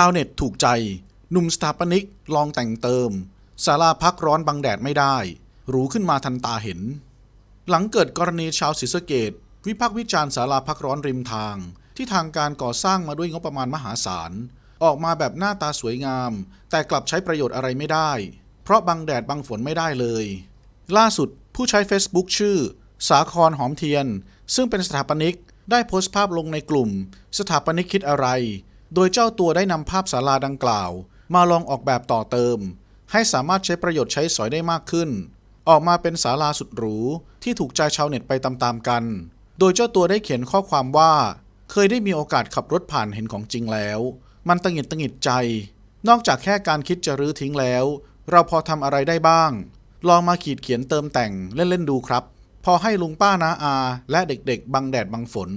ชาวเน็ตถูกใจ หนุ่มสถาปนิกลองแต่งเติมศาลาพักร้อนบังแดดไม่ได้หรูขึ้นมาทันตาเห็น หลังเกิดกรณีชาวศรีสะเกดวิพากษ์วิจารณ์ศาลาพักร้อนริมทาง ที่ทางการก่อสร้างมาด้วยงบประมาณมหาศาล ออกมาแบบหน้าตาสวยงาม แต่กลับใช้ประโยชน์อะไรไม่ได้ เพราะบังแดดบังฝนไม่ได้เลย ล่าสุดผู้ใช้ Facebook ชื่อ สาครหอมเทียน ซึ่งเป็นสถาปนิกได้โพสต์ภาพลงในกลุ่ม สถาปนิกคิดอะไร โดยเจ้าตัวได้นำภาพศาลาดังกล่าว มาลองออกแบบต่อเติม ให้สามารถใช้ประโยชน์ใช้สอยได้มากขึ้น ออกมาเป็นศาลาสุดหรูที่ถูกใจชาวเน็ตไปตามๆกัน โดยเจ้าตัวได้เขียนข้อความว่า เคยได้มีโอกาสขับรถผ่านเห็นของจริงแล้ว มันตังหิดตังหิดใจ นอกจากแค่การคิดจะรื้อทิ้งแล้ว เราพอทำอะไรได้บ้าง ลองมาขีดเขียนเติมแต่งเล่นๆดูครับ พอให้ลุงป้านาอา และเด็กๆ บังแดดบังฝน